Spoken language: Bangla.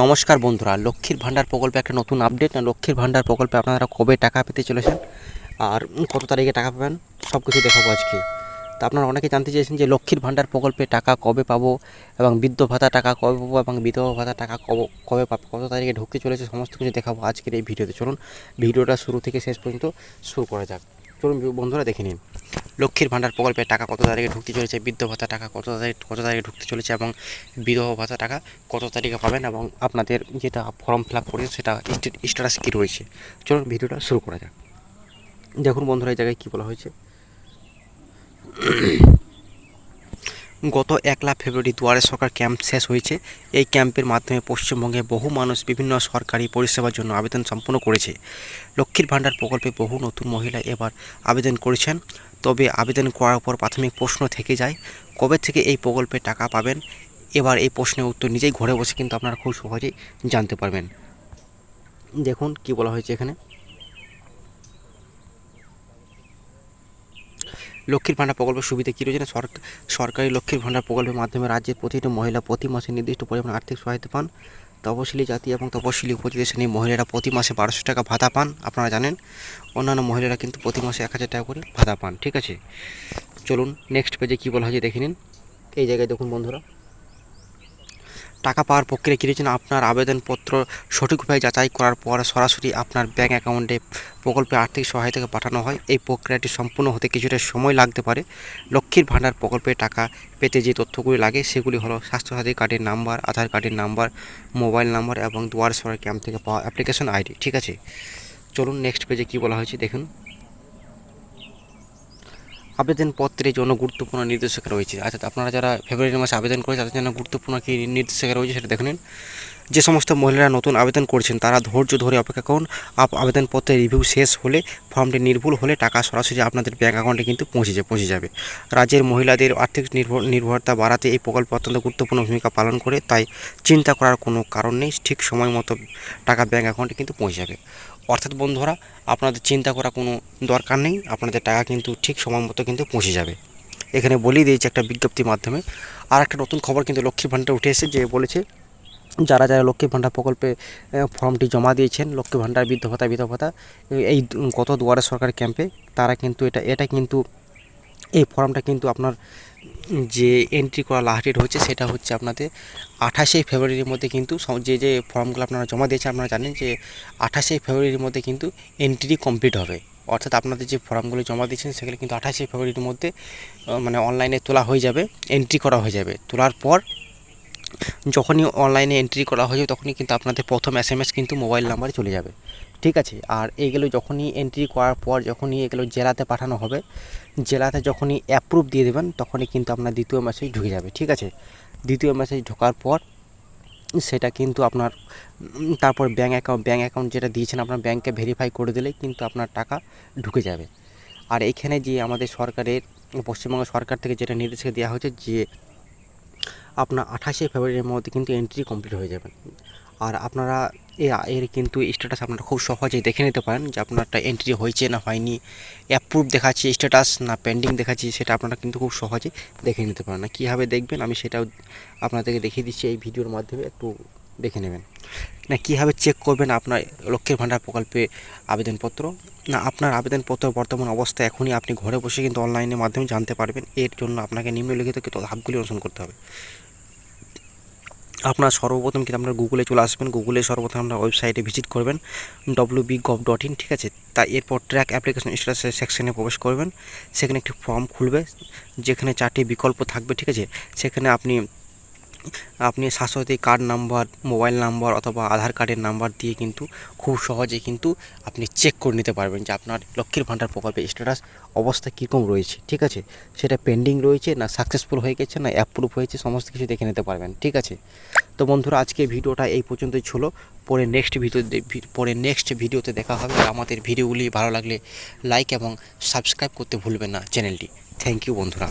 নমস্কার বন্ধুরা, লক্ষ্মীর ভাণ্ডার প্রকল্পে একটা নতুন আপডেট না লক্ষ্মীর ভাণ্ডার প্রকল্পে আপনারা কবে টাকা পেতে চলেছেন আর কত তারিখে টাকা পাবেন সব কিছু দেখাবো আজকে। তা আপনারা অনেকে জানতে চেয়েছেন যে লক্ষ্মীর ভাণ্ডার প্রকল্পে টাকা কবে পাবো এবং বৃদ্ধ ভাতা টাকা কবে পাবো এবং বিধবা ভাতা টাকা কবে কবে পাবো, কত তারিখে ঢুকতে চলেছে, সমস্ত কিছু দেখাবো আজকের এই ভিডিওতে। চলুন, ভিডিওটা শুরু থেকে শেষ পর্যন্ত শুরু করা যাক। চলুন বন্ধুরা দেখে নিন। লক্ষ্মীর ভাণ্ডার প্রকল্পে টাকা কত তারিখে ঢুকতে চলেছে, বৃদ্ধ ভাতা টাকা কত তারিখ, কত তারিখে ঢুকতে চলেছে এবং বিধবা ভাতা টাকা কত তারিখে পাবেন এবং আপনাদের যেটা ফর্ম ফিল আপ করেছে সেটা স্ট্যাটাস কী রয়েছে? চলুন ভিডিওটা শুরু করা যাক। দেখুন বন্ধুরা, এই জায়গায় কী বলা হয়েছে? গত একলা ফেব্রুয়ারি দুয়ারে সরকার ক্যাম্প শেষ হয়েছে। এই ক্যাম্পের মাধ্যমে পশ্চিমবঙ্গে বহু মানুষ বিভিন্ন সরকারি পরিষেবার জন্য আবেদন সম্পন্ন করেছে। লক্ষ্মীর ভাণ্ডার প্রকল্পে বহু নতুন মহিলা এবার আবেদন করেছেন। তবে আবেদন করার পর প্রাথমিক প্রশ্ন থেকে যায়, কবে থেকে এই প্রকল্পে টাকা পাবেন? এবার এই প্রশ্নের উত্তর নিজেই ঘরে বসে কিন্তু আপনারা খুব সহজেই জানতে পারবেন। দেখুন কি বলা হয়েছে এখানে। লক্ষ্মীর ভাণ্ডার প্রকল্পের সুবিধা কী রয়েছে? না সরকারি লক্ষ্মীর ভাণ্ডার প্রকল্পের মাধ্যমে রাজ্যের প্রতিটি মহিলা প্রতি মাসে নির্দিষ্ট পরিমাণ আর্থিক সহায়তা পান। তপশিলি জাতি এবং তপশিলি উপজাতি শ্রেণির মহিলারা প্রতি মাসে বারোশো টাকা ভাতা পান। আপনারা জানেন, অন্যান্য মহিলারা কিন্তু প্রতি মাসে এক হাজার টাকা করে ভাতা পান। ঠিক আছে? চলুন নেক্সট পেজে কী বলা হয়েছে দেখে নিন। এই জায়গায় দেখুন বন্ধুরা। টাকা পাওয়ার প্রক্রিয়া কী রয়েছে না আপনার আবেদনপত্র সঠিকভাবে যাচাই করার পর সরাসরি আপনার ব্যাঙ্ক অ্যাকাউন্টে প্রকল্পে আর্থিক সহায়তাকে পাঠানো হয়? এই প্রক্রিয়াটি সম্পূর্ণ হতে কিছুটা সময় লাগতে পারে। লক্ষ্মীর ভাণ্ডার প্রকল্পে টাকা পেতে যে তথ্যগুলি লাগে, সেগুলি হলো স্বাস্থ্যসাথী কার্ডের নাম্বার, আধার কার্ডের নাম্বার, মোবাইল নাম্বার এবং দুয়ার সরকার ক্যাম্প থেকে পাওয়া অ্যাপ্লিকেশন আইডি। ঠিক আছে? চলুন নেক্সট পেজে কী বলা হয়েছে দেখুন। আবেদনপত্রের জন্য গুরুত্বপূর্ণ নির্দেশিকা রয়েছে। অর্থাৎ আপনারা যারা ফেব্রুয়ারি মাসে আবেদন করে তাদের জন্য গুরুত্বপূর্ণ কী নির্দেশিকা রয়েছে সেটা দেখে নিন। যে সমস্ত মহিলারা নতুন আবেদন করছেন, তারা ধৈর্য ধরে অপেক্ষা করুন। আবেদনপত্রের রিভিউ শেষ হলে, ফর্মটি নির্ভুল হলে টাকা সরাসরি আপনাদের ব্যাঙ্ক অ্যাকাউন্টে কিন্তু পৌঁছে পৌঁছে যাবে। রাজ্যের মহিলাদের আর্থিক নির্ভর, নির্ভরতা বাড়াতে এই প্রকল্প অত্যন্ত গুরুত্বপূর্ণ ভূমিকা পালন করে, তাই চিন্তা করার কোনো কারণ নেই। ঠিক সময় মতো টাকা ব্যাঙ্ক অ্যাকাউন্টে কিন্তু পৌঁছে যাবে। অর্থাৎ বন্ধুরা, আপনাদের চিন্তা করা কোনো দরকার নেই, আপনাদের টাকা কিন্তু ঠিক সময় মতো কিন্তু পৌঁছে যাবে। এখানে বলেই দিয়েছে একটা বিজ্ঞপ্তির মাধ্যমে। আর একটা নতুন খবর কিন্তু লক্ষ্মী ভাণ্ডার উঠে এসে যে বলেছে যারা যারা লক্ষ্মী ভাণ্ডার প্রকল্পে ফর্মটি জমা দিয়েছেন, লক্ষ্মী ভাণ্ডার বৃদ্ধ ভাতা, বিধবা ভাতা, এই গত দুয়ারে সরকার ক্যাম্পে, তারা কিন্তু এটা এটা কিন্তু এই ফর্মটা কিন্তু আপনার যে এন্ট্রি করা লাস্ট ডেট হচ্ছে সেটা হচ্ছে আপনাদের আঠাশে ফেব্রুয়ারির মধ্যে কিন্তু যে যে ফর্মগুলো আপনারা জমা দিয়েছেন, আপনারা জানেন যে আঠাশে ফেব্রুয়ারির মধ্যে কিন্তু এন্ট্রি কমপ্লিট হবে। অর্থাৎ আপনাদের যে ফর্মগুলো জমা দিয়েছেন, সেগুলো কিন্তু আঠাশে ফেব্রুয়ারির মধ্যে মানে অনলাইনে তোলা হয়ে যাবে এন্ট্রি করা হয়ে যাবে। তোলার পর যখনই অনলাইনে এন্ট্রি করা হয়ে যাবে, তখনই কিন্তু আপনাদের প্রথম এস কিন্তু মোবাইল নাম্বারে চলে যাবে। ঠিক আছে, আর এইগুলো যখনই এন্ট্রি করার পর যখনই এগুলো জেলাতে পাঠানো হবে, জেলাতে যখনই অ্যাপ্রুভ দিয়ে দেবেন, তখনই কিন্তু আপনার দ্বিতীয় মেসেজ ঢুকে যাবে, ঠিক আছে? দ্বিতীয় মেসেজ ঢোকার পর সেটা কিন্তু আপনার তারপর ব্যাঙ্ক অ্যাকাউন্ট ব্যাঙ্ক অ্যাকাউন্ট যেটা দিয়েছেন আপনার ব্যাঙ্কে ভেরিফাই করে দিলে কিন্তু আপনার টাকা ঢুকে যাবে। আর এইখানে যে আমাদের সরকারের, পশ্চিমবঙ্গ সরকার থেকে যেটা নির্দেশিকা দেওয়া হয়েছে যে, আপনার আঠাশে ফেব্রুয়ারির মধ্যে কিন্তু এন্ট্রি কমপ্লিট হয়ে যাবে। আর আপনারা এর কিন্তু স্ট্যাটাস আপনারা খুব সহজেই দেখে নিতে পারেন যে আপনারটা এন্ট্রি হয়েছে না হয়নি অ্যাপ্রুভ দেখাচ্ছে স্ট্যাটাস না পেন্ডিং দেখাচ্ছে, সেটা আপনারা কিন্তু খুব সহজে দেখে নিতে পারেন। না কীভাবে দেখবেন আমি সেটাও আপনাদেরকে দেখিয়ে দিচ্ছি এই ভিডিওর মাধ্যমে, একটু দেখে নেবেন। না, কীভাবে চেক করবেন আপনার লক্ষ্মীর ভাণ্ডার প্রকল্পে আবেদনপত্র? না, আপনার আবেদনপত্র বর্তমান অবস্থা এখনই আপনি ঘরে বসে কিন্তু অনলাইনের মাধ্যমে জানতে পারবেন। এর জন্য আপনাকে নিম্নলিখিত ধাপগুলি অনুসরণ করতে হবে। আপনার সর্বপ্রথম কিন্তু আপনার গুগলে চলে আসবেন। গুগলে সর্বপ্রথম আপনার ওয়েবসাইটে ভিজিট করবেন W B gov dot in ঠিক আছে? তাই এরপর ট্র্যাক অ্যাপ্লিকেশন স্ট্যাটাস সেকশনে প্রবেশ করবেন। সেখানে একটি ফর্ম খুলবে, যেখানে চারটি বিকল্প থাকবে, ঠিক আছে? সেখানে আপনি আপনি Swasthya Sathi card number mobile number অথবা আধার কার্ডের নাম্বার দিয়ে কিন্তু খুব সহজে কিন্তু আপনি চেক করে নিতে পারবেন যে আপনার লক্ষ্মীর ভাণ্ডার প্রকল্পের স্ট্যাটাস অবস্থা কীরকম রয়েছে, ঠিক আছে? সেটা পেন্ডিং রয়েছে না সাকসেসফুল হয়ে গেছে না অ্যাপ্রুভ হয়েছে, সমস্ত কিছু দেখে নিতে পারবেন, ঠিক আছে? তো বন্ধুরা, আজকে ভিডিওটা এই পর্যন্তই ছিল। পরে নেক্সট ভিডিও পরে নেক্সট ভিডিওতে দেখা হবে। আমাদের ভিডিওগুলি ভালো লাগলে লাইক এবং সাবস্ক্রাইব করতে ভুলবেন না চ্যানেলটি। থ্যাংক ইউ বন্ধুরা।